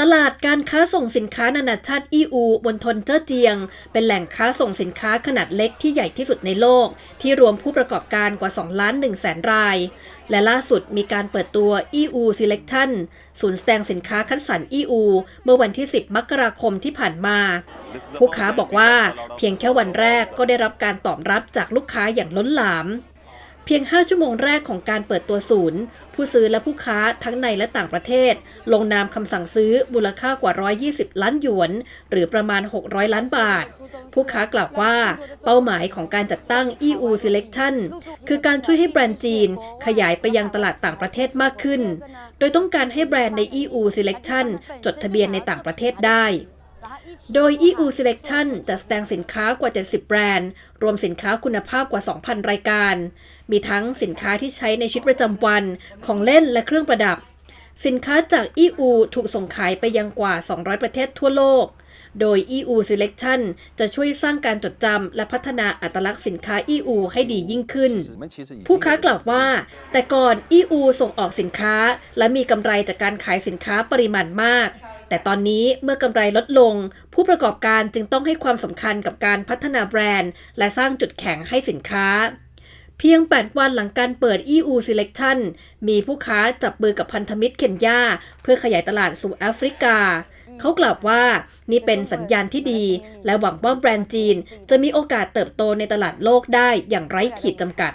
ตลาดการค้าส่งสินค้านานาชาติอีอูบนทนเจ้อเจียง เป็นแหล่งค้าส่งสินค้าขนาดเล็กที่ใหญ่ที่สุดในโลก ที่รวมผู้ประกอบการกว่า 2 ล้าน1แสนราย และล่าสุดมีการเปิดตัว EU Selection ศูนย์แสดงสินค้าคัดสรร EU เมื่อวันที่ 10 มกราคมที่ผ่านมา ผู้ค้าบอกว่าเพียงแค่วันแรกก็ได้รับการตอบรับจากลูกค้าอย่างล้นหลาม เพียง 5 ชั่วโมงแรกของการเปิดตัวศูนย์ ผู้ซื้อและผู้ค้าทั้งในและต่างประเทศ ลงนามคำสั่งซื้อมูลค่ากว่า 120 ล้านหยวน หรือประมาณ 600 ล้านบาท ผู้ค้ากล่าวว่า เป้าหมายของการจัดตั้ง EU Selection คือการช่วยให้แบรนด์จีน ขยายไปยังตลาดต่างประเทศมากขึ้น โดยต้องการให้แบรนด์ใน EU Selection จดทะเบียนในต่างประเทศได้ โดย EU Selection จะแสดงสินค้ากว่า 70 แบรนด์ รวมสินค้าคุณภาพกว่า 2,000 รายการ มีทั้งสินค้าที่ใช้ในชีวิตประจำวัน ของเล่นและเครื่องประดับ สินค้าจาก EU ถูกส่งขายไปยังกว่า 200 ประเทศทั่วโลก โดย EU Selection จะช่วยสร้างการจดจำและพัฒนาอัตลักษณ์สินค้า EU ให้ดียิ่งขึ้น ผู้ค้ากล่าวว่า แต่ก่อน EU ส่งออกสินค้า และมีกำไรจากการขายสินค้าปริมาณมาก แต่ตอนนี้เมื่อกำไรลดลง ผู้ประกอบการจึงต้องให้ความสำคัญกับการพัฒนาแบรนด์ และสร้างจุดแข็งให้สินค้า เพียง 8 วันหลังการเปิด EU Selection มีผู้ค้าจับมือกับพันธมิตรเคนยาเพื่อขยายตลาดสู่แอฟริกาเขากล่าวว่านี่เป็นสัญญาณที่ดี และหวังว่าแบรนด์จีน จะมีโอกาสเติบโตในตลาดโลกได้อย่างไร้ขีดจำกัด